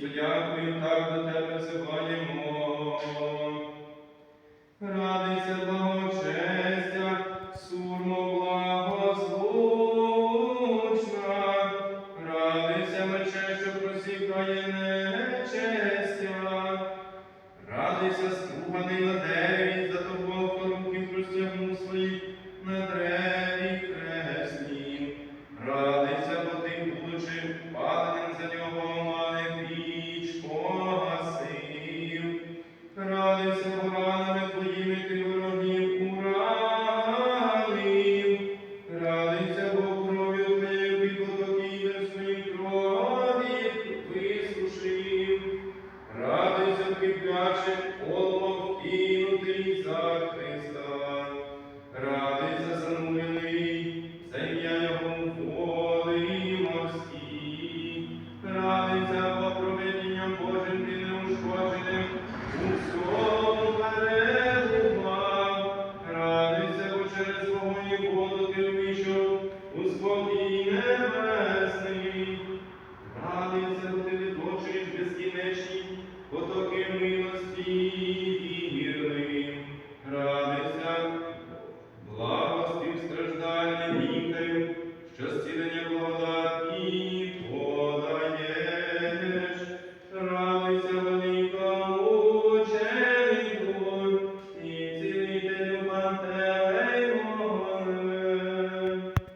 Тобі так до тебе взиваємо. Радийся, честя, сурмо благозвучна, радийся мече, що просікає нечестя, радися струганий на дереві, за тобою руки простягнув своїх на древі хреснім, радися бо ти будучи. Радуйся, бо ти відбочуєш безкінечні потоки милості.